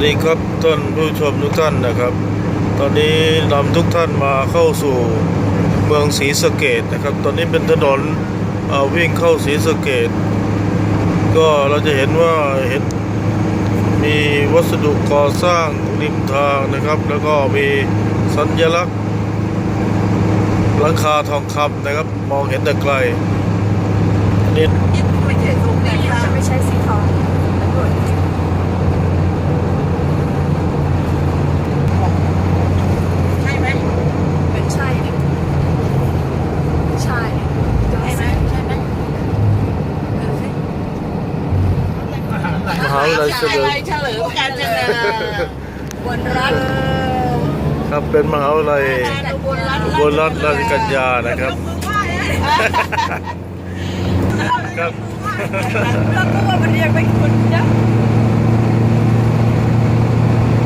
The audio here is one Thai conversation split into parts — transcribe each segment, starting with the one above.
วัสดีครับท่านผู้ชมทุกท่านนะครับ ตอนนี้นำทุกท่านมาเข้าสู่เมืองศรีสะเกดนะครับ ตอนนี้เป็นถนนเอ่อวิ่งเข้าศรีสะเกดก็เราจะเห็นว่าเห็นมีวัสดุก่อสร้างริมทางนะครับ แล้วก็มีสัญลักษณ์หลังคาทองคำนะครับ มองเห็นแต่ไกลอันนี้ไม่ใช่ตรงนี้จะไม่ใช่สีทองตำรวจ ใช่ไหม เป็นใช่ดิใช่จะ ใช่ ไม่ ไหม ใช่ ใช่ไหม มหา วิทยาลัยเฉลิมเฉลิมกาญจนาวันรัฐครับเป็นมหาวิทยาลัยอุบลรัตน์อุบลรัฐราชกัญญานะครับครับเราก็ว่ามันเรียกไม่คุณนะ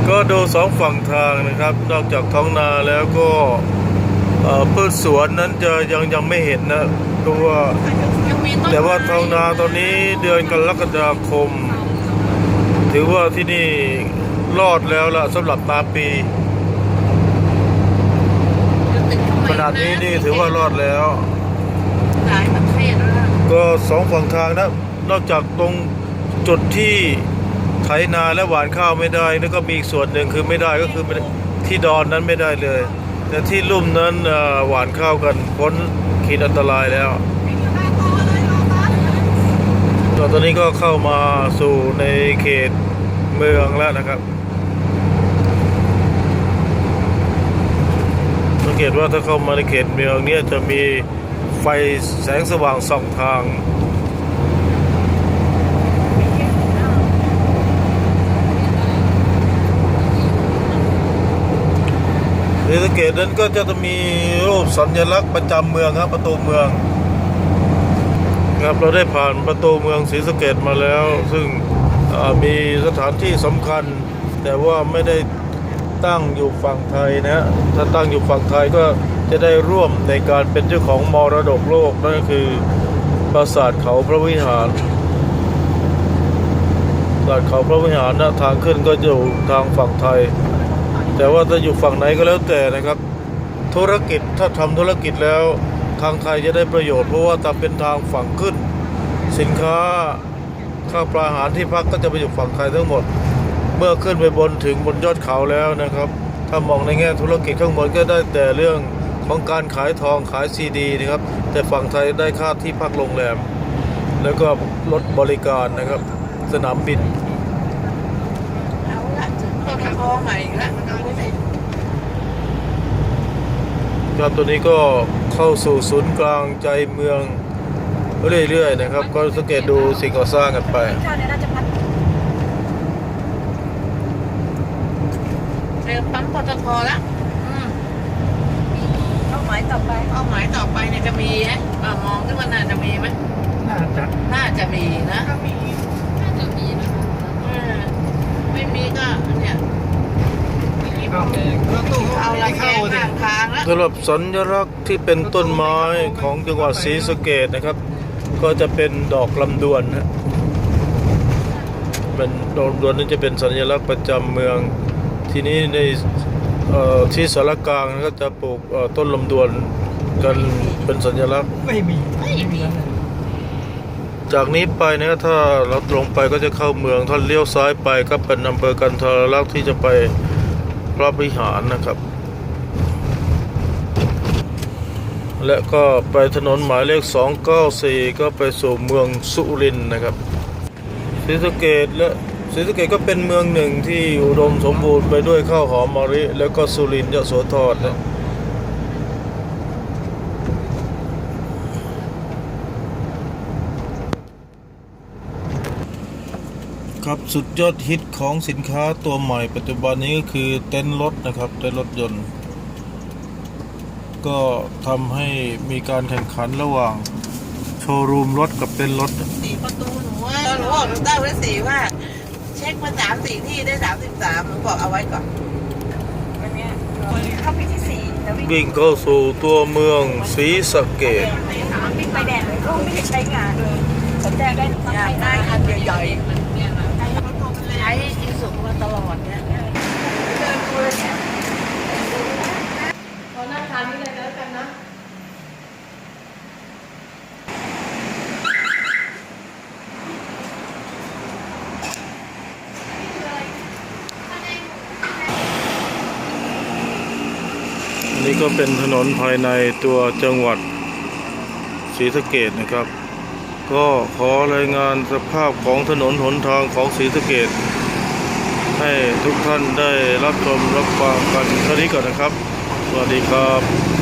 ก็ดูสองฝั่งทางนะครับ นอกจากท้องนาแล้วก็เอ่อพืชสวนนั้นจะยังยังไม่เห็นนะเพราะว่าแต่ว่าท้องนาตอนนี้เดือนกรกฎาคม ถือว่าที่นี่รอดแล้วล่ะสำหรับนาปี ขนาดนี้นี่ถือว่ารอดแล้ว หลายประเทศแล้วนะก็สองฝั่งทางนะ นอกจากตรงจุดที่ไถนาและหวานข้าวไม่ได้ แล้วก็มีอีกส่วนหนึ่งคือไม่ได้ก็คือไม่ได้ที่ดอนนั้นไม่ได้เลย แต่ที่ลุ่มนั้นเอ่อหวานข้าวกันพ้นขีดอันตรายแล้ว ก็ตอนนี้ก็เข้ามาสู่ในเขตเมืองแล้วนะครับสังเกตว่าถ้าเข้ามาในเขตเมืองเนี่ยจะมีไฟแสงสว่างสองทางศรีสะเกดนั้นก็จะมีรูปสัญลักษณ์ประจำเมืองครับประตูเมือง ครับเราได้ผ่านประตูเมืองศรีสะเกดมาแล้ว ซึ่งมีสถานที่สำคัญ แต่ว่าไม่ได้ตั้งอยู่ฝั่งไทยนะถ้าตั้งอยู่ฝั่งไทยก็จะได้ร่วมในการเป็นเจ้าของมรดกโลกนั่นก็คือปราสาทเขาพระวิหารปราสาทเขาพระวิหารนะทางขึ้นก็อยู่ทางฝั่งไทย แต่ว่าถ้าอยู่ฝั่งไหนก็แล้วแต่นะครับ ธุรกิจถ้าทำธุรกิจแล้ว ทางไทยจะได้ประโยชน์เพราะว่าตามเป็นทางฝั่งขึ้น สินค้าข้าวปลาอาหารที่พักก็จะไปอยู่ฝั่งไทยทั้งหมด เมื่อขึ้นไปบนถึงบนยอดเขาแล้วนะครับ ถ้ามองในแง่ธุรกิจข้างบนก็ได้แต่เรื่องของการขายทองขายซีดีนะครับ แต่ฝั่งไทยได้ค่าที่พักโรงแรม แล้วก็รถบริการนะครับ สนามบินเอาละต้นทองใหม่อีกแล้วเอาไว้ไหนครับตัวนี้ก็ เข้าสู่ศูนย์กลางใจเมืองเรื่อยๆนะครับ ก็สังเกตดูสิ่งก่อสร้างกันไปเจ้าเนี่ยน่าจะพัดเจอปั๊มปตทละอืมเป้าหมายต่อไปเป้าหมายต่อไปเนี่ยจะมีไหมอ่ามองขึ้นมาน่าจะมีไหมน่าจะน่าจะมีนะก็มี น่าจะมีนะคะอืมไม่มีก็เนี่ย เข้าก็ตู้ เอาอะไรแก เข้าง สำหรับสัญลักษณ์ที่เป็นต้นไม้ของจังหวัดศรีสะเกดนะครับ ก็จะเป็นดอกลำดวนนะเป็นดอกลำดวนนี่จะเป็นสัญลักษณ์ประจำเมือง ทีนี้ในที่สารกลางก็จะปลูกต้นลำดวนกันเป็นสัญลักษณ์ไม่มีไม่มีแล้วนะจากนี้ไปนะถ้าเราตรงไปก็จะเข้าเมืองถ้าเลี้ยวซ้ายไปก็เป็นอำเภอกันทรลักษณ์ที่จะไป พระวิหารนะครับ และก็ไปถนนหมายเลข 294 ก็ไปสู่เมืองสุรินทร์นะครับศรีสะเกดและศรีสะเกดก็เป็นเมืองหนึ่งที่อุดมสมบูรณ์ไปด้วยข้าวหอมมะลิแล้วก็สุรินทร์ยโสธรนะ ครับสุดยอดฮิตของสินค้าตัวใหม่ปัจจุบันนี้ก็คือเต็นท์รถนะครับเต็นท์รถยนต์ ก็ทำให้มีการแข่งขันระหว่างโชว์รูมรถกับเต็นท์รถ สี่ประตูหนูว่าหนูบอกหนูตั้งไว้สี่ว่า เช็คมาสามสี่ที่ได้สามสิบสามหนูบอกเอาไว้ก่อนวันเนี้ยเข้าไปที่สี่แล้ววิ่งวิ่งเข้าสู่ตัวเมืองศรีสะเกดวิ่งไปแดดเลยก็ไม่ได้ใช้งานเลยสนใจได้อยากได้คันใหญ่ๆใใช้อีสุมาตลอดเนี่ยเดินคุเนี่ยขอหน้าทานนี่เลยแล้วกันนะนี่ก็เป็นถนนภายในตัวจังหวัดศรีสะเกดนะครับ ก็ขอรายงานสภาพของถนนหนทางของศรีสะเกดให้ทุกท่านได้รับชมรับฟังกันเท่านี้ก่อนนะครับ สวัสดีครับ